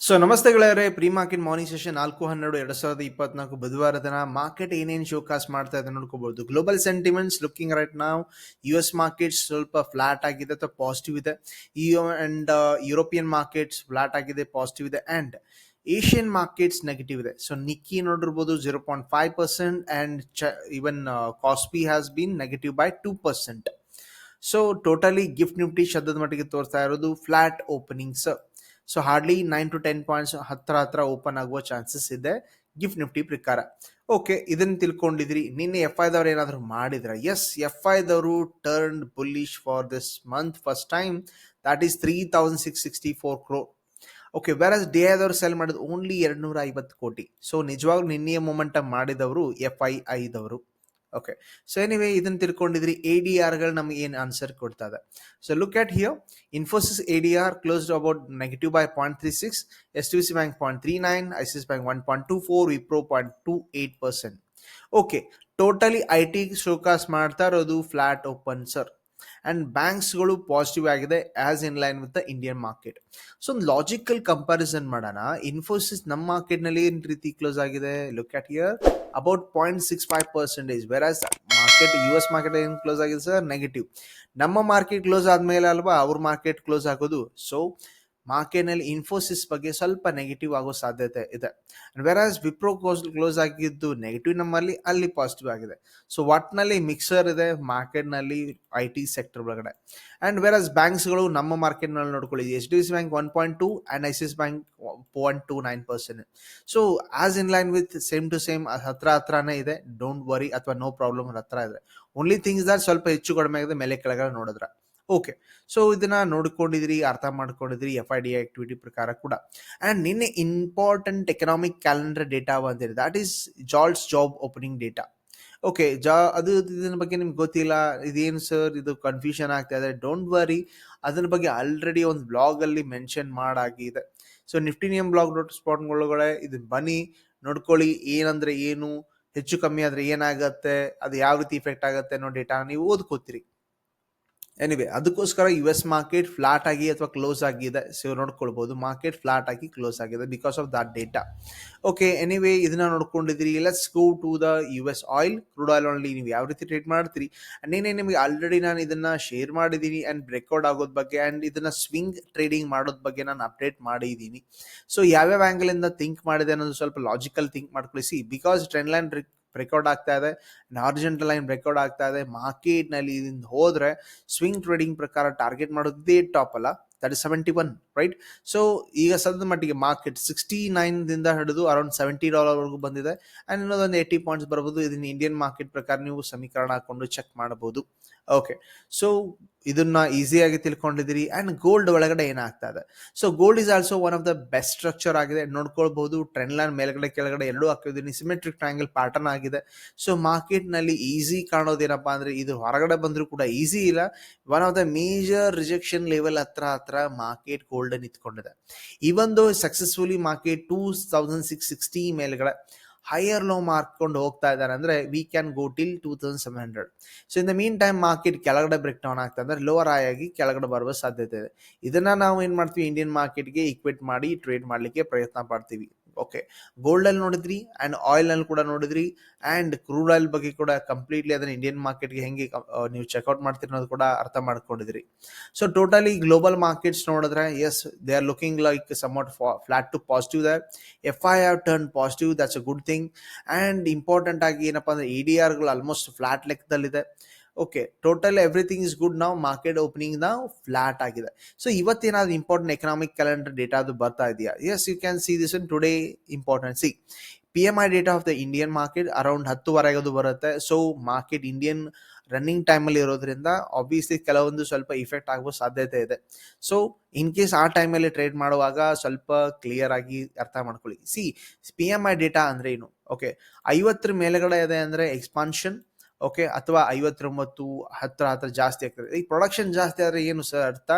So ನಮಸ್ತೆ ಗೆಳೆಯರೆ. Pre market morning session ನಾಲ್ಕು ಹನ್ನೆರಡು, ಎರಡ್ ಸಾವಿರದ ಇಪ್ಪತ್ನಾಲ್ಕು ಬುಧವಾರ ದಿನ ಮಾರ್ಕೆಟ್ ಏನೇನು ಶೋಕಾಸ್ ಮಾಡ್ತಾ ಇದೆ ನೋಡ್ಕೋಬಹುದು ಗ್ಲೋಬಲ್ ಸೆಂಟಿಮೆಂಟ್ಸ್ ಲುಕಿಂಗ್ ರೈಟ್ ನಾವು ಯು ಎಸ್ ಮಾರ್ಕೆಟ್ ಸ್ವಲ್ಪ ಫ್ಲಾಟ್ ಆಗಿದೆ ಅಥವಾ ಪಾಸಿಟಿವ್ ಇದೆ. ಇ ಅಂಡ್ ಯುರೋಪಿಯನ್ ಮಾರ್ಕೆಟ್ಸ್ ಫ್ಲಾಟ್ ಆಗಿದೆ ಪಾಸಿಟಿವ್ ಇದೆ. ಅಂಡ್ ಏಷ್ಯನ್ ಮಾರ್ಕೆಟ್ಸ್ ನೆಗೆಟಿವ್ ಇದೆ. ಸೊ ನಿಕ್ಕಿ ನೋಡಿರ್ಬೋದು zero point five percent and even KOSPI has been negative by two percent so totally GIFT Nifty ಶಬ್ದದ ಮಟ್ಟಿಗೆ ತೋರಿಸ್ತಾ ಇರೋದು flat openings so hardly nine to ten points ಹತ್ರ ಹತ್ರ open ಆಗುವ chances ಇದೆ. ಗಿಫ್ಟ್ ನಿಫ್ಟಿ ಪ್ರಕಾರ. ಓಕೆ ಇದನ್ನ ತಿಳ್ಕೊಂಡಿದ್ರಿ ನಿನ್ನೆ ಎಫ್ ಐದವ್ರು ಏನಾದರೂ ಮಾಡಿದ್ರ? S F ಐದವರು turn bullish for this month first time that is three thousand six sixty four crore okay versus D ಐದವರು sell ಮಾಡೋದು ಓನ್ಲಿ ಎರಡು ನೂರ ಐವತ್ತು ಕೋಟಿ. ಸೊ ನಿಜವಾಗ್ಲೂ ನಿನ್ನೆಯ ಮೂಮೆಂಟ್ ಮಾಡಿದವರು ಎಫ್ ಐ ಐದವರು ಓಕೆ ಸೊ ಎನಿವೆ ಇದನ್ನ ತಿಳ್ಕೊಂಡಿದ್ರಿ ಎ ಡಿ ಆರ್ಗಳು ನಮ್ಗೆ ಏನು ಆನ್ಸರ್ ಕೊಡ್ತಾ ಇದೆ so look at here Infosys A D R closed about negative by point three six S T C bank point three nine I C bank one point two four Wipro point two eight percent okay totally I T showcase ಮಾಡ್ತಾ ಇರೋದು flat open sir and ಬ್ಯಾಂಕ್ಸ್ಗಳು positive ಆಗಿದೆ as in line with the Indian market so ಒಂದು logical comparison ಮಾಡೋಣ. ಇನ್ಫೋಸಿಸ್ ನಮ್ಮ ಮಾರ್ಕೆಟ್ನಲ್ಲಿ ಏನು ರೀತಿ ಕ್ಲೋಸ್ ಆಗಿದೆ? Look at here about point six five percentage versus market U S market ಏನು ಕ್ಲೋಸ್ ಆಗಿದೆ ಸರ್ ನೆಗೆಟಿವ್ ನಮ್ಮ ಮಾರ್ಕೆಟ್ ಕ್ಲೋಸ್ ಆದಮೇಲೆ ಅಲ್ವಾ? ಅವ್ರ ಮಾರ್ಕೆಟ್ ಕ್ಲೋಸ್ ಆಗೋದು. ಸೊ ಮಾರ್ಕೆಟ್ನಲ್ಲಿ ಇನ್ಫೋಸಿಸ್ ಬಗ್ಗೆ ಸ್ವಲ್ಪ ನೆಗೆಟಿವ್ ಆಗೋ ಸಾಧ್ಯತೆ ಇದೆ. ವೆರಾಸ್ ವಿಪ್ರೋ ಕ್ಲೋಸ್ ಕ್ಲೋಸ್ ಆಗಿದ್ದು ನೆಗೆಟಿವ್ ನಮ್ಮಲ್ಲಿ, ಅಲ್ಲಿ ಪಾಸಿಟಿವ್ ಆಗಿದೆ. ಸೊ ಒಟ್ನಲ್ಲಿ ಮಿಕ್ಸರ್ ಇದೆ ಮಾರ್ಕೆಟ್ನಲ್ಲಿ ಐ ಟಿ ಸೆಕ್ಟರ್ ಒಳಗಡೆ. ಆ್ಯಂಡ್ ವೆರಾಸ್ ಬ್ಯಾಂಕ್ಸ್ಗಳು ನಮ್ಮ ಮಾರ್ಕೆಟ್ನಲ್ಲಿ ನೋಡ್ಕೊಳ್ಳಿ H D C bank one point two and I C S bank point two nine percent so as in line with same to same ಹತ್ರ ಹತ್ರನೇ ಇದೆ. ಡೋಂಟ್ ವರಿ ಅಥವಾ ನೋ ಪ್ರಾಬ್ಲಮ್ ಹತ್ರ ಇದೆ. ಓನ್ಲಿ ಥಿಂಗ್ಸ್ ದಟ್ ಸ್ವಲ್ಪ ಹೆಚ್ಚು ಕಡಿಮೆ ಆಗಿದೆ, ಮೇಲೆ ಕೆಳಗಡೆ ನೋಡಿದ್ರೆ. ಓಕೆ ಸೊ ಇದನ್ನ ನೋಡ್ಕೊಂಡಿದ್ರಿ ಅರ್ಥ ಮಾಡ್ಕೊಂಡಿದ್ರಿ ಎಫ್ ಐ ಡಿ ಆಕ್ಟಿವಿಟಿ ಪ್ರಕಾರ ಕೂಡ. ಅಂಡ್ ನಿನ್ನೆ ಇಂಪಾರ್ಟೆಂಟ್ ಎಕನಾಮಿಕ್ ಕ್ಯಾಲೆಂಡರ್ ಡೇಟಾ ಬಂದಿದೆ that is JOLTS job opening data okay ಜಾ, ಅದು, ಇದನ್ನ ಬಗ್ಗೆ ನಿಮ್ಗೆ ಗೊತ್ತಿಲ್ಲ, ಇದೇನು ಸರ್ ಇದು ಕನ್ಫ್ಯೂಷನ್ ಆಗ್ತಾ ಇದೆ. ಡೋಂಟ್ ವರಿ ಅದ್ರ ಬಗ್ಗೆ ಆಲ್ರೆಡಿ ಒಂದು ಬ್ಲಾಗ್ ಅಲ್ಲಿ mention ಮಾಡಾಗಿದೆ. So Nifty Niyam blog dot spot ಒಳಗಡೆ ಇದು ಬನ್ನಿ, ನೋಡ್ಕೊಳ್ಳಿ, ಏನಂದ್ರೆ ಏನು, ಹೆಚ್ಚು ಕಮ್ಮಿ ಆದ್ರೆ ಏನಾಗುತ್ತೆ, ಅದು ಯಾವ ರೀತಿ ಇಫೆಕ್ಟ್ ಆಗುತ್ತೆ ಅನ್ನೋ ಡೇಟಾ ನೀವು ಓದ್ಕೋತೀರಿ. ಎನಿವೆ ಅದಕ್ಕೋಸ್ಕರ ಯು ಎಸ್ ಮಾರ್ಕೆಟ್ ಫ್ಲಾಟ್ ಆಗಿ ಅಥವಾ ಕ್ಲೋಸ್ ಆಗಿದೆ ಸೊ ನೋಡ್ಕೊಳ್ಬಹುದು ಮಾರ್ಕೆಟ್ ಫ್ಲಾಟ್ ಆಗಿ ಕ್ಲೋಸ್ ಆಗಿದೆ because of that data okay anyway ಇದನ್ನ ನೋಡ್ಕೊಂಡಿದ್ದೀರಿ. Let's go to the U S oil crude oil only ನೀವು ಯಾವ ರೀತಿ ಟ್ರೇಡ್ ಮಾಡ್ತೀರಿ? ನೀನೇ ನಿಮಗೆ ಆಲ್ರೆಡಿ ನಾನು ಇದನ್ನ ಶೇರ್ ಮಾಡಿದ್ದೀನಿ ಅಂಡ್ ಬ್ರೇಕ್ಔಟ್ ಆಗೋದ್ ಬಗ್ಗೆ ಅಂಡ್ ಇದನ್ನ ಸ್ವಿಂಗ್ ಟ್ರೇಡಿಂಗ್ ಮಾಡೋದ್ ಬಗ್ಗೆ ನಾನು ಅಪ್ಡೇಟ್ ಮಾಡಿದ್ದೀನಿ. ಸೊ ಯಾವ್ಯಾವ ಆ್ಯಂಗಲಿಂದ ಥಿಂಕ್ ಮಾಡಿದೆ ಅನ್ನೋದು ಸ್ವಲ್ಪ ಲಾಜಿಕಲ್ ಥಿಂಕ್ ಮಾಡ್ಕೊಳಿಸಿ. ಬಿಕಾಸ್ ಟ್ರೆಂಡ್ ಲೈನ್ ಬ್ರೇಕ್ಔಟ್ ಆಗ್ತಾ ಇದೆ. ಹಾರ್ಜೆಂಟಲ್ ಲೈನ್ ಬ್ರೇಕ್ಔಟ್ ಆಗ್ತಾ ಇದೆ. ಮಾರ್ಕೆಟ್ನಲ್ಲಿ ಇದರಿಂದ ಹೋದ್ರೆ ಸ್ವಿಂಗ್ ಟ್ರೇಡಿಂಗ್ ಪ್ರಕಾರ ಟಾರ್ಗೆಟ್ ಮಾಡೋದೇ ಟಾಪ್ ಅಲ್ಲ. That is seventy one right so ಈಗ ಸದ್ಯದ ಮಟ್ಟಿಗೆ ಮಾರ್ಕೆಟ್ ಸಿಕ್ಸ್ಟಿ ನೈನ್ದಿಂದ ಹಿಡಿದು ಅರೌಂಡ್ ಸೆವೆಂಟಿ ಡಾಲರ್ವರೆಗೂ ಬಂದಿದೆ. ಆ್ಯಂಡ್ ಇನ್ನೊಂದು ಏಯ್ಟಿ ಪಾಯಿಂಟ್ಸ್ ಬರ್ಬೋದು. ಇದನ್ನ ಇಂಡಿಯನ್ ಮಾರ್ಕೆಟ್ ಪ್ರಕಾರ ನೀವು ಸಮೀಕರಣ ಹಾಕೊಂಡು ಚೆಕ್ ಮಾಡಬಹುದು. ಓಕೆ ಸೊ ಇದನ್ನ ಈಸಿಯಾಗಿ ತಿಳ್ಕೊಂಡಿದ್ದೀರಿ. ಆ್ಯಂಡ್ ಗೋಲ್ಡ್ ಒಳಗಡೆ ಏನಾಗ್ತಾ ಇದೆ? So gold is also one of the best structure ಆಗಿದೆ. ನೋಡ್ಕೊಳ್ಬಹುದು. ಟ್ರೆಂಡ್ ಲೈನ್ ಮೇಲ್ಗಡೆ ಕೆಳಗಡೆ ಎರಡೂ ಹಾಕಿದ್ದೀನಿ ಸಿಮೆಟ್ರಿಕ್ ಟ್ರಯಾಂಗಲ್ ಪ್ಯಾಟರ್ನ್ ಆಗಿದೆ. ಸೊ ಮಾರ್ಕೆಟ್ನಲ್ಲಿ ಈಸಿ ಕಾಣೋದೇನಪ್ಪ ಅಂದ್ರೆ ಇದು ಹೊರಗಡೆ ಬಂದರೂ ಕೂಡ ಈಸಿ ಇಲ್ಲ. One of the major rejection level ಹತ್ರ ಹತ್ರ market gold ನಿಂತ್ಕೊಂಡಿದೆ. Even though successfully market two thousand six sixty ಮೇಲ್ಗಡೆ ಹೈಯರ್ ಲೋ ಮಾರ್ಕೊಂಡು ಹೋಗ್ತಾ ಇದ್ದಾರೆ. ಅಂದ್ರೆ we can go till two thousand seven hundred so in the mean time market ಕೆಳಗಡೆ break down ಆಗ್ತಾ ಅಂದ್ರೆ ಲೋವರ್ ಆಗಿ ಕೆಳಗಡೆ ಬರುವ ಸಾಧ್ಯತೆ ಇದೆ. ಇದನ್ನ ನಾವು ಏನ್ ಮಾಡ್ತೀವಿ? ಇಂಡಿಯನ್ ಮಾರ್ಕೆಟ್ಗೆ ಇಕ್ವಿಟ್ ಮಾಡಿ ಟ್ರೇಡ್ ಮಾಡ್ಲಿಕ್ಕೆ ಪ್ರಯತ್ನ ಪಡ್ತೀವಿ. ಓಕೆ ಗೋಲ್ಡ್ ಅಲ್ಲಿ ನೋಡಿದ್ರಿ ಅಂಡ್ ಆಯಿಲ್ ಅಲ್ಲಿ ಕೂಡ ನೋಡಿದ್ರಿ ಅಂಡ್ ಕ್ರೂಡ್ ಆಯಿಲ್ ಬಗ್ಗೆ ಕೂಡ ಕಂಪ್ಲೀಟ್ಲಿ ಅದನ್ನ ಇಂಡಿಯನ್ ಮಾರ್ಕೆಟ್ಗೆ ಹೆಂಗೆ ನೀವು ಚೆಕ್ಔಟ್ ಮಾಡ್ತೀರಿ ಅನ್ನೋದು ಕೂಡ ಅರ್ಥ ಮಾಡ್ಕೊಂಡಿದ್ರಿ. ಸೊ ಟೋಟಲಿ ಗ್ಲೋಬಲ್ ಮಾರ್ಕೆಟ್ಸ್ ನೋಡಿದ್ರೆ yes they are looking like somewhat flat to positive they F I R turn positive that's a good thing and important ಆಗಿ ಏನಪ್ಪಾ ಅಂದ್ರೆ ಇ ಡಿ ಆರ್ಗಳು almost flat ಲೆಕ್ಕದಲ್ಲಿದೆ. Okay total everything is good ನಾವು market opening ನಾವು flat ಆಗಿದೆ. So ಇವತ್ತೇನಾದ್ರು important economic calendar data ಅದು ಬರ್ತಾ ಇದೆಯಾ? Yes you can see this in today important C P M I data of the Indian market around ಹತ್ತುವರೆಗೆ ಅದು ಬರುತ್ತೆ. ಸೊ ಮಾರ್ಕೆಟ್ ಇಂಡಿಯನ್ ರನ್ನಿಂಗ್ ಟೈಮಲ್ಲಿ ಇರೋದ್ರಿಂದ ಆಬ್ವಿಯಸ್ಲಿ ಕೆಲವೊಂದು ಸ್ವಲ್ಪ ಇಫೆಕ್ಟ್ ಆಗುವ ಸಾಧ್ಯತೆ ಇದೆ. ಸೊ ಇನ್ ಕೇಸ್ ಆ ಟೈಮಲ್ಲಿ ಟ್ರೇಡ್ ಮಾಡುವಾಗ ಸ್ವಲ್ಪ ಕ್ಲಿಯರ್ ಆಗಿ ಅರ್ಥ ಮಾಡ್ಕೊಳ್ಳಿ. C P M I data ಅಂದ್ರೆ ಏನು? ಓಕೆ ಐವತ್ತರ ಮೇಲೆಗಡೆ ಇದೆ ಅಂದ್ರೆ ಎಕ್ಸ್ಪಾನ್ಷನ್ ಓಕೆ ಅಥವಾ ಐವತ್ತೊಂಬತ್ತು ಹತ್ರ ಹತ್ರ ಜಾಸ್ತಿ ಆಗ್ತದೆ. ಈ ಪ್ರೊಡಕ್ಷನ್ ಜಾಸ್ತಿ ಆದರೆ ಏನು ಸರ್ ಅರ್ಥ?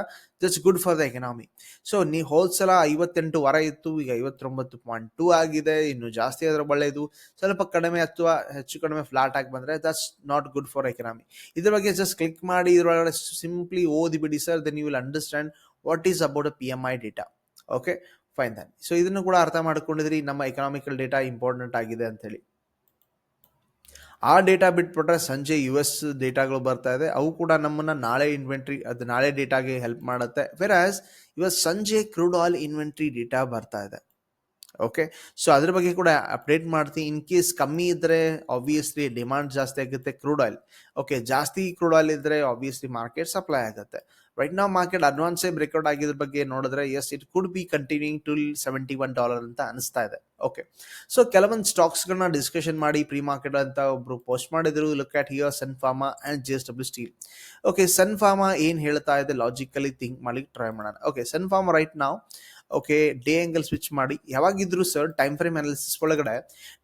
That's good for the economy so ನೀವು ಹೋದ್ಸಲ ಐವತ್ತೆಂಟು ವರ ಇತ್ತು, ಈಗ ಐವತ್ತೊಂಬತ್ತು ಪಾಯಿಂಟ್ ಟೂ ಆಗಿದೆ, ಇನ್ನು ಜಾಸ್ತಿ ಆದರೆ ಒಳ್ಳೆಯದು. ಸ್ವಲ್ಪ ಕಡಿಮೆ ಅಥವಾ ಹೆಚ್ಚು ಕಡಿಮೆ ಫ್ಲಾಟ್ ಆಗಿ ಬಂದರೆ that's not good for economy ಇದ್ರ ಬಗ್ಗೆ ಜಸ್ಟ್ ಕ್ಲಿಕ್ ಮಾಡಿ, ಇದರೊಳಗಡೆ simply ಓದಿಬಿಡಿ sir then you will understand what is about a P M I data okay fine then so ಇದನ್ನು ಕೂಡ ಅರ್ಥ ಮಾಡ್ಕೊಂಡಿದ್ರಿ, ನಮ್ಮ ಎಕನಾಮಿಕಲ್ ಡೇಟಾ ಇಂಪಾರ್ಟೆಂಟ್ ಆಗಿದೆ ಅಂತೇಳಿ ಆ ಡೇಟಾ ಬಿಟ್ಬಿಟ್ರೆ ಸಂಜೆ ಯು ಎಸ್ ಡೇಟಾಗಳು ಬರ್ತಾ ಇದೆ. ಅವು ಕೂಡ ನಮ್ಮನ್ನ ನಾಳೆ ಇನ್ವೆಂಟ್ರಿ ಅದು ನಾಳೆ ಡೇಟಾಗೆ ಹೆಲ್ಪ್ ಮಾಡುತ್ತೆ. ವೆರಾಸ್ ಇವತ್ತು ಸಂಜೆ ಕ್ರೂಡ್ ಆಯಿಲ್ ಇನ್ವೆಂಟ್ರಿ ಡೇಟಾ ಬರ್ತಾ ಇದೆ. ಓಕೆ ಸೊ ಅದ್ರ ಬಗ್ಗೆ ಕೂಡ ಅಪ್ಡೇಟ್ ಮಾಡ್ತೀನಿ. ಇನ್ ಕೇಸ್ ಕಮ್ಮಿ ಇದ್ದರೆ ಆಬ್ವಿಯಸ್ಲಿ ಡಿಮಾಂಡ್ ಜಾಸ್ತಿ ಆಗುತ್ತೆ ಕ್ರೂಡ್ ಆಯಿಲ್ ಓಕೆ ಜಾಸ್ತಿ ಕ್ರೂಡ್ ಆಯಿಲ್ ಇದ್ದರೆ ಆಬ್ವಿಯಸ್ಲಿ ಮಾರ್ಕೆಟ್ ಸಪ್ಲೈ ಆಗುತ್ತೆ. ರೈಟ್ ನಾವು ಮಾರ್ಕೆಟ್ ಅಡ್ವಾನ್ಸೇ ಬ್ರೇಕ್ಔಟ್ ಆಗಿದ್ರ ಬಗ್ಗೆ ನೋಡಿದ್ರೆ yes it could be continuing to seventy one dollar ಅಂತ ಅನಿಸ್ತಾ ಇದೆ. ಓಕೆ ಸೊ ಕೆಲವೊಂದು ಸ್ಟಾಕ್ಸ್ಗಳನ್ನ ಡಿಸ್ಕಷನ್ ಮಾಡಿ ಪ್ರೀ ಮಾರ್ಕೆಟ್ ಅಂತ ಒಬ್ರು ಪೋಸ್ಟ್ ಮಾಡಿದ್ರು. Look at here Sun Pharma and G S W steel okay Sun Pharma ಏನ್ ಹೇಳ್ತಾ ಇದೆ? ಲಾಜಿಕಲಿ ಥಿಂಕ್ ಮಾಡಿ ಟ್ರೈ ಮಾಡೋಣ. ಓಕೆ ಸನ್ ಫಾರ್ಮಾ ರೈಟ್ ನಾವು ಓಕೆ ಡೇ ಆ್ಯಂಗಲ್ ಸ್ವಿಚ್ ಮಾಡಿ. ಯಾವಾಗಿದ್ರು ಸರ್ ಟೈಮ್ ಫ್ರೇಮ್ ಅನಾಲಿಸಿಸ್ ಒಳಗಡೆ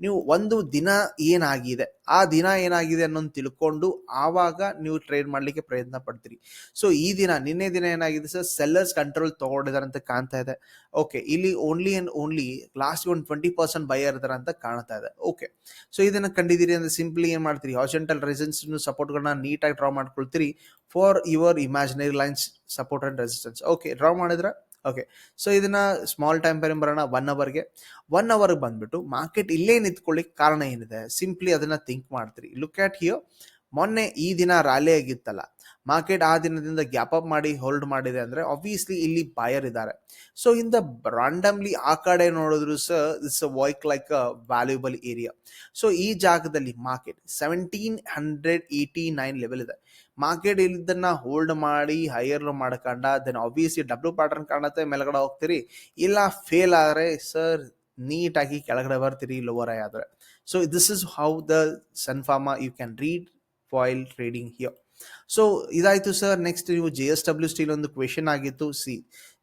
ನೀವು ಒಂದು ದಿನ ಏನಾಗಿದೆ, ಆ ದಿನ ಏನಾಗಿದೆ ಅನ್ನೋದು ತಿಳ್ಕೊಂಡು ಆವಾಗ ನೀವು ಟ್ರೇಡ್ ಮಾಡಲಿಕ್ಕೆ ಪ್ರಯತ್ನ ಪಡ್ತೀರಿ. ಸೊ ಈ ದಿನ, ನಿನ್ನೆ ದಿನ ಏನಾಗಿದೆ ಸರ್ ಸೆಲ್ಲರ್ಸ್ ಕಂಟ್ರೋಲ್ ತಗೊಂಡಿದ್ದಾರೆ ಅಂತ ಕಾಣ್ತಾ ಇದೆ. ಓಕೆ ಇಲ್ಲಿ ಓನ್ಲಿ ಅಂಡ್ ಓನ್ಲಿ ಲಾಸ್ಟ್ ಒಂದು ಟ್ವೆಂಟಿ ಪರ್ಸೆಂಟ್ ಬೈ ಇರ್ತಾರೆ ಅಂತ ಕಾಣ್ತಾ ಇದೆ. ಓಕೆ ಸೊ ಇದನ್ನ ಕಂಡಿದ್ದೀರಿ ಅಂದ್ರೆ ಸಿಂಪ್ಲಿ ಏನು ಮಾಡ್ತೀರಿ? ಹಾರ್ಜೆಂಟಲ್ ರೆಸಿಸ್ಟೆನ್ಸ್ ಸಪೋರ್ಟ್ಗಳನ್ನ ನೀಟಾಗಿ draw ಮಾಡ್ಕೊಳ್ತೀರಿ for your imaginary lines support and resistance okay draw ಮಾಡಿದ್ರೆ? ಓಕೆ ಸೊ ಇದನ್ನ ಸ್ಮಾಲ್ ಟೈಮ್ ಫ್ರೇಮ್ ಬರೋಣ ಒನ್ ಅವರ್ಗೆ ಒನ್ ಅವರ್ಗೆ ಬಂದ್ಬಿಟ್ಟು ಮಾರ್ಕೆಟ್ ಇಲ್ಲೇ ನಿಂತ್ಕೊಳ್ಳಿಕ್ಕೆ ಕಾರಣ ಏನಿದೆ? ಸಿಂಪ್ಲಿ ಅದನ್ನ ಥಿಂಕ್ ಮಾಡ್ತೀರಿ. ಲುಕ್ ಆಟ್ ಹಿಯರ್ ಮೊನ್ನೆ ಈ ದಿನ ರ್ಯಾಲಿ ಆಗಿತ್ತಲ್ಲ. ಮಾರ್ಕೆಟ್ ಆ ದಿನದಿಂದ ಗ್ಯಾಪ್ ಅಪ್ ಮಾಡಿ ಹೋಲ್ಡ್ ಮಾಡಿದೆ ಅಂದ್ರೆ ಆಬ್ವಿಯಸ್ಲಿ ಇಲ್ಲಿ ಬಾಯರ್ ಇದ್ದಾರೆ. ಸೊ ಇಂದ ರಾಂಡಮ್ಲಿ ಆ ಕಡೆ ನೋಡಿದ್ರು sir it's ವೈಕ್ like a valuable area so ಈ ಜಾಗದಲ್ಲಿ market seventeen hundred eighty nine level ಇದೆ. ಮಾರ್ಕೆಟ್ ಇದನ್ನ ಹೋಲ್ಡ್ ಮಾಡಿ ಹೈಯರ್ ಮಾಡ್ಕೊಂಡ ದೆನ್ ಆಬ್ವಿಯಸ್ಲಿ ಡಬ್ಲ್ಯೂ ಪ್ಯಾಟರ್ನ್ ಕಾಣುತ್ತೆ, ಮೇಲ್ಗಡೆ ಹೋಗ್ತೀರಿ. ಇಲ್ಲ ಫೇಲ್ ಆದರೆ ಸರ್ ನೀಟಾಗಿ ಕೆಳಗಡೆ ಬರ್ತೀರಿ ಲೋವರ್ ಆದರೆ. So this is how the Sun Pharma you can read foil trading here so ಇದಾಯ್ತು ಸರ್ ನೆಕ್ಸ್ಟ್ ನೀವು ಜೆ ಎಸ್ ಡಬ್ಲ್ಯೂ ಸ್ಟೀಲ್ ಒಂದು ಕ್ವೆಶನ್ ಆಗಿತ್ತು. C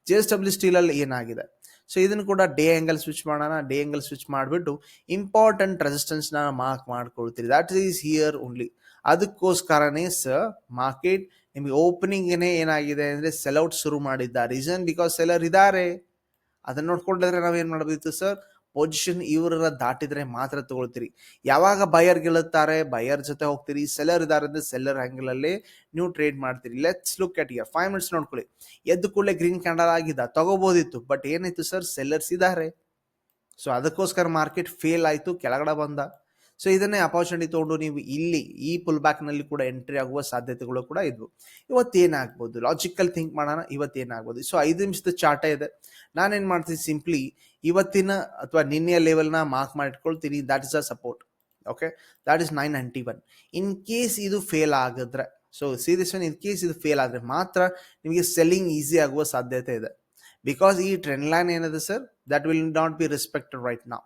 J S W steel ಅಲ್ಲಿ ಏನಾಗಿದೆ? ಸೊ ಇದನ್ನು ಕೂಡ ಡೇ ಆ್ಯಂಗಲ್ ಸ್ವಿಚ್ ಮಾಡೋಣ. ಡೇ ಆ್ಯಂಗಲ್ ಸ್ವಿಚ್ ಮಾಡಿಬಿಟ್ಟು ಇಂಪಾರ್ಟೆಂಟ್ ರೆಸಿಸ್ಟೆನ್ಸ್ನ ಮಾರ್ಕ್ ಮಾಡ್ಕೊಳ್ತೀರಿ. ದಟ್ ಈಸ್ ಹಿಯರ್ ಓನ್ಲಿ ಅದಕ್ಕೋಸ್ಕರನೇ ಸರ್ ಮಾರ್ಕೆಟ್ ನಿಮಗೆ ಓಪನಿಂಗ್ ಏನಾಗಿದೆ ಅಂದ್ರೆ ಸೆಲ್ಔಟ್ ಶುರು ಮಾಡಿದ್ದ ರೀಸನ್ ಬಿಕಾಸ್ ಸೆಲ್ಲರ್ ಇದ್ದಾರೆ. ಅದನ್ನ ನೋಡ್ಕೊಂಡಿದ್ರೆ ನಾವೇನು ಮಾಡಬೇಕು ಸರ್ ಪೊಸಿಷನ್ ಇವರ ದಾಟಿದ್ರೆ ಮಾತ್ರ ತಗೊಳ್ತೀರಿ. ಯಾವಾಗ ಬಯರ್ ಗೆಲ್ಲುತ್ತಾರೆ ಬಯರ್ ಜೊತೆ ಹೋಗ್ತೀರಿ ಸೆಲ್ಲರ್ ಇದಾರೆ ಅಂದ್ರೆ ಸೆಲ್ಲರ್ ಆಂಗಲ್ ಅಲ್ಲಿ ನೀವು ಟ್ರೇಡ್ ಮಾಡ್ತೀರಿ. Let's look at here five minutes ನೋಡ್ಕೊಳ್ಳಿ. ಎದ್ದು ಕೂಡಲೇ ಗ್ರೀನ್ ಕ್ಯಾಂಡಲ್ ಆಗಿದ್ದ? ತಗೋಬೋದಿತ್ತು. ಬಟ್ ಏನಾಯ್ತು ಸರ್ ಸೆಲ್ಲರ್ಸ್ ಇದ್ದಾರೆ ಸೊ ಅದಕ್ಕೋಸ್ಕರ ಮಾರ್ಕೆಟ್ ಫೇಲ್ ಆಯ್ತು, ಕೆಳಗಡೆ ಬಂದ. ಸೊ ಇದನ್ನೇ ಅಪಾರ್ಚುನಿಟಿ ತಗೊಂಡು ನೀವು ಇಲ್ಲಿ ಈ ಪುಲ್ ಬ್ಯಾಕ್ನಲ್ಲಿ ಕೂಡ ಎಂಟ್ರಿ ಆಗುವ ಸಾಧ್ಯತೆಗಳು ಕೂಡ ಇದ್ವು. ಇವತ್ತೇನಾಗ್ಬೋದು? ಲಾಜಿಕಲ್ ಥಿಂಕ್ ಮಾಡೋಣ, ಇವತ್ತೇನಾಗ್ಬೋದು? ಸೊ ಐದು ನಿಮಿಷದ ಚಾಟ ಇದೆ. ನಾನೇನ್ ಮಾಡ್ತೀನಿ? ಸಿಂಪ್ಲಿ ಇವತ್ತಿನ ಅಥವಾ ನಿನ್ನೆಯ ಲೆವೆಲ್ನ mark ಮಾಡಿಟ್ಕೊಳ್ತೀನಿ. That is a support okay that is nine ninety one in case ಇದು ಫೇಲ್ ಆಗಿದ್ರೆ so serious one in case ಇದು ಫೇಲ್ ಆದರೆ ಮಾತ್ರ ನಿಮಗೆ ಸೆಲ್ಲಿಂಗ್ ಈಸಿ ಆಗುವ ಸಾಧ್ಯತೆ ಇದೆ. ಬಿಕಾಸ್ ಈ ಟ್ರೆಂಡ್ ಲೈನ್ ಏನಿದೆ sir that will not be respected right ನಾವು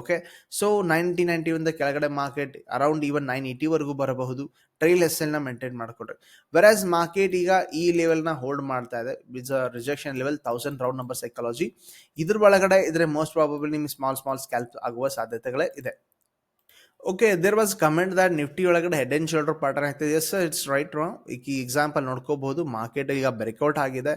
ಓಕೆ ಸೊ ನೈನ್ಟಿ ನೈಂಟಿ ಒಂದ ಕೆಳಗಡೆ ಮಾರ್ಕೆಟ್ ಅರೌಂಡ್ ಈವನ್ ನೈನ್ ಏಯ್ಟಿವರೆಗೂ ಬರಬಹುದು. ಟ್ರೈಲ್ ಎಸ್ ಎಲ್ನ ಮೇಂಟೈನ್ ಮಾಡಿಕೊಡ್ರಿ. ವೆರಾಸ್ ಮಾರ್ಕೆಟ್ ಈಗ ಈ ಲೆವೆಲ್ನ ಹೋಲ್ಡ್ ಮಾಡ್ತಾ ಇದೆ. This rejection level thousand round number psychology ಇದ್ರ ಒಳಗಡೆ ಇದ್ರೆ ಮೋಸ್ಟ್ ಪ್ರಾಬಬಲಿ ನಿಮ್ಗೆ ಸ್ಮಾಲ್ ಸ್ಮಾಲ್ ಸ್ಕ್ಯಾಲ್ಪ್ ಆಗುವ ಸಾಧ್ಯತೆಗಳೇ ಇದೆ. Okay there was comment that Nifty ಒಳಗಡೆ ಹೆಡ್ ಅಂಡ್ ಶೋಲ್ಡರ್ ಪ್ಯಾಟರ್ನ್ ಆಗ್ತಿದೆ. ಎಸ್ ಇಟ್ಸ್ ರೈಟ್ ಈಗ ಈ ಎಕ್ಸಾಂಪಲ್ ನೋಡ್ಕೋಬಹುದು. ಮಾರ್ಕೆಟ್ ಈಗ ಬ್ರೇಕ್ಔಟ್ ಆಗಿದೆ.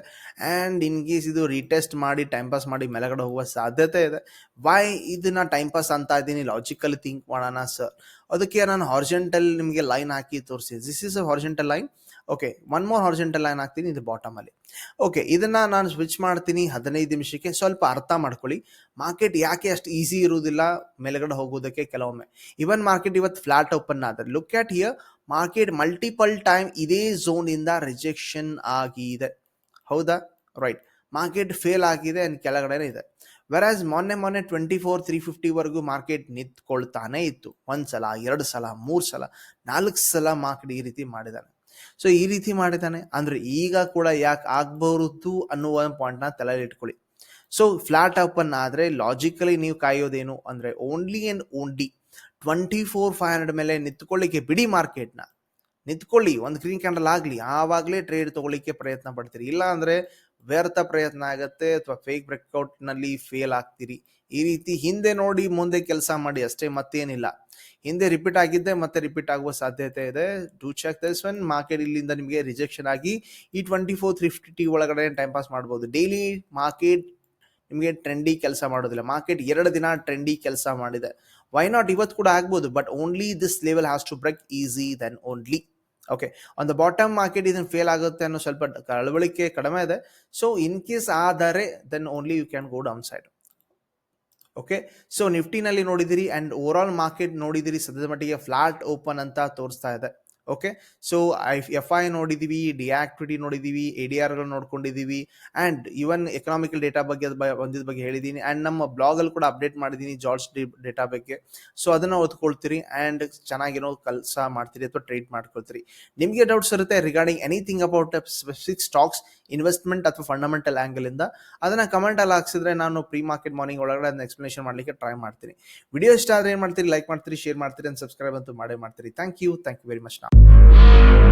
ಆ್ಯಂಡ್ ಇನ್ ಕೇಸ್ ಇದು ರೀಟೆಸ್ಟ್ ಮಾಡಿ ಟೈಮ್ ಪಾಸ್ ಮಾಡಿ ಮೇಲಗಡೆ ಹೋಗುವ ಸಾಧ್ಯತೆ ಇದೆ. ವೈ ಇದನ್ನ ಟೈಮ್ ಪಾಸ್ ಅಂತ ಇದ್ದೀನಿ? ಲಾಜಿಕಲಿ ಥಿಂಕ್ ಮಾಡೋಣ ಸರ್ ಅದಕ್ಕೆ ನಾನು ಹಾರ್ಜೆಂಟಲ್ ನಿಮಗೆ ಲೈನ್ ಹಾಕಿ ತೋರಿಸಿ. This is a horizontal line okay one more horizontal line ಹಾಕ್ತೀನಿ, ಇದು ಬಾಟಮ್ ಅಲ್ಲಿ. ಓಕೆ ಇದನ್ನ ನಾನು ಸ್ವಿಚ್ ಮಾಡ್ತೀನಿ ಹದಿನೈದು ನಿಮಿಷಕ್ಕೆ, ಸ್ವಲ್ಪ ಅರ್ಥ ಮಾಡ್ಕೊಳ್ಳಿ. ಮಾರ್ಕೆಟ್ ಯಾಕೆ ಅಷ್ಟು ಈಸಿ ಇರುವುದಿಲ್ಲ ಮೇಲೆಗಡೆ ಹೋಗೋದಕ್ಕೆ ಕೆಲವೊಮ್ಮೆ. ಇವನ್ ಮಾರ್ಕೆಟ್ ಇವತ್ತು ಫ್ಲಾಟ್ ಓಪನ್ ಆದ್ರೆ look at here market multiple time ಇದೇ ಝೋನ್ ಇಂದ ರಿಜೆಕ್ಷನ್ ಆಗಿದೆ. ಹೌದಾ? ರೈಟ್ ಮಾರ್ಕೆಟ್ ಫೇಲ್ ಆಗಿದೆ ಅಂಡ್ ಕೆಳಗಡೆನೇ ಇದೆ. ವೆರಾಸ್ ಮೊನ್ನೆ ಮೊನ್ನೆ ಟ್ವೆಂಟಿ ಫೋರ್ ತ್ರೀ ಫಿಫ್ಟಿವರೆಗೂ ಮಾರ್ಕೆಟ್ ನಿಂತ್ಕೊಳ್ತಾನೆ ಇತ್ತು. ಒಂದು ಸಲ ಎರಡು ಸಲ, ಮೂರು ಸಲ, ನಾಲ್ಕು ಸಲ ಮಾರ್ಕೆಟ್ ಈ ರೀತಿ ಮಾಡಿದಾನೆ. ಸೊ ಈ ರೀತಿ ಮಾಡಿದ್ದಾನೆ. ಅಂದ್ರೆ ಈಗ ಕೂಡ ಯಾಕೆ ಆಗ್ಬಹುದು ಅನ್ನುವ ಪಾಯಿಂಟ್ನ ತಲೆಯಲ್ಲಿ ಇಟ್ಕೊಳ್ಳಿ. ಸೊ ಫ್ಲಾಟ್ ಓಪನ್ ಆದ್ರೆ ಲಾಜಿಕಲಿ ನೀವು ಕಾಯೋದೇನು ಅಂದ್ರೆ only and only twenty four five hundred ಮೇಲೆ ನಿಂತ್ಕೊಳ್ಳಿಕ್ಕೆ ಬಿಡಿ ಮಾರ್ಕೆಟ್ನ ನಿಂತ್ಕೊಳ್ಳಿ, ಒಂದು ಗ್ರೀನ್ ಕ್ಯಾಂಡಲ್ ಆಗಲಿ, ಆವಾಗಲೇ ಟ್ರೇಡ್ ತಗೊಳ್ಳಿಕ್ಕೆ ಪ್ರಯತ್ನ ಪಡ್ತೀರಿ. ಇಲ್ಲ ಅಂದ್ರೆ ವ್ಯರ್ಥ ಪ್ರಯತ್ನ ಆಗುತ್ತೆ ಅಥವಾ ಫೇಕ್ ಬ್ರೇಕ್ಔಟ್ನಲ್ಲಿ ಫೇಲ್ ಆಗ್ತೀರಿ. ಈ ರೀತಿ ಹಿಂದೆ ನೋಡಿ ಮುಂದೆ ಕೆಲಸ ಮಾಡಿ ಅಷ್ಟೇ ಮತ್ತೇನಿಲ್ಲ. ಹಿಂದೆ ರಿಪೀಟ್ ಆಗಿದ್ದೆ ಮತ್ತೆ ರಿಪೀಟ್ ಆಗುವ ಸಾಧ್ಯತೆ ಇದೆ. To check this one market ಇಲ್ಲಿಂದ ನಿಮಗೆ ರಿಜೆಕ್ಷನ್ ಆಗಿ ಈ ಟ್ವೆಂಟಿ ಫೋರ್ ತ್ರೀ ಫಿಫ್ಟಿ ಒಳಗಡೆ ಟೈಮ್ ಪಾಸ್ ಮಾಡ್ಬೋದು. ಡೈಲಿ ಮಾರ್ಕೆಟ್ ನಿಮಗೆ ಟ್ರೆಂಡಿ ಕೆಲಸ ಮಾಡೋದಿಲ್ಲ. ಮಾರ್ಕೆಟ್ ಎರಡು ದಿನ ಟ್ರೆಂಡಿ ಕೆಲಸ ಮಾಡಿದೆ. ವೈ ನಾಟ್ ಇವತ್ತು ಕೂಡ ಆಗ್ಬೋದು but only this level has to break easy then only okay on the bottom market ಇದನ್ನು ಫೇಲ್ ಆಗುತ್ತೆ ಅನ್ನೋ ಸ್ವಲ್ಪ ಕಳವಳಿಕೆ ಕಡಿಮೆ ಇದೆ. ಸೊ ಇನ್ ಕೇಸ್ ಆದರೆ then only you can go down side okay so ನಿಫ್ಟಿನಲ್ಲಿ ನೋಡಿದಿರಿ ಅಂಡ್ ಓವರ್ ಆಲ್ ಮಾರ್ಕೆಟ್ ನೋಡಿದಿರಿ, ಸದ್ಯದ ಮಟ್ಟಿಗೆ ಫ್ಲಾಟ್ ಓಪನ್ ಅಂತ ತೋರಿಸ್ತಾ ಇದೆ. ಓಕೆ ಸೊ ಎಫ್ ಐ ನೋಡಿದೀವಿ ಡಿಆಕ್ಟಿವಿಟಿ ನೋಡಿದೀವಿ ಎ ಡಿ ಆರ್ಗಳು ನೋಡ್ಕೊಂಡಿದ್ದೀವಿ ಆ್ಯಂಡ್ ಇವನ್ ಎಕನಾಮಿಕಲ್ ಡೇಟಾ ಬಗ್ಗೆ ಬಂದಿದ ಬ- ಬಂದಿದ್ ಬಗ್ಗೆ ಹೇಳಿದ್ದೀನಿ ಆ್ಯಂಡ್ ನಮ್ಮ ಬ್ಲಾಗಲ್ಲಿ ಕೂಡ ಅಪ್ಡೇಟ್ ಮಾಡಿದ್ದೀನಿ ಜಾರ್ಜ್ ಡೇಟಾ ಬಗ್ಗೆ. ಸೊ ಅದನ್ನು ಓದ್ಕೊಳ್ತೀರಿ ಆ್ಯಂಡ್ ಚೆನ್ನಾಗಿರೋ ಕೆಲಸ ಮಾಡ್ತೀರಿ ಅಥವಾ ಟ್ರೇಡ್ ಮಾಡ್ಕೊಳ್ತೀರಿ. ನಿಮಗೆ ಡೌಟ್ಸ್ ಇರುತ್ತೆ regarding anything about specific stocks investment ಅಥವಾ ಫಂಡಮೆಂಟಲ್ ಆ್ಯಂಗಲಿಂದ ಅದನ್ನು ಕಮೆಂಟಲ್ಲಿ ಹಾಕ್ಸಿದ್ರೆ ನಾನು ಪ್ರೀ ಮಾರ್ಕೆಟ್ ಮಾರ್ನಿಂಗ್ ಒಳಗಡೆ ಅದನ್ನ ಎಕ್ಸ್ಪ್ಲನೇಷನ್ ಮಾಡಲಿಕ್ಕೆ ಟ್ರೈ ಮಾಡ್ತೀನಿ. ವಿಡಿಯೋ ಇಷ್ಟ ಆದರೆ ಏನು ಮಾಡ್ತೀರಿ? ಲೈಕ್ ಮಾಡ್ತೀರಿ ಶೇರ್ ಮಾಡ್ತೀರಿ ಅಂತ ಸಬ್ಸ್ಕ್ರೈಬ್ ಅಂತೂ ಮಾಡೇ ಮಾಡ್ತೀರಿ. Thank you thank you very much ನಾ Yeah.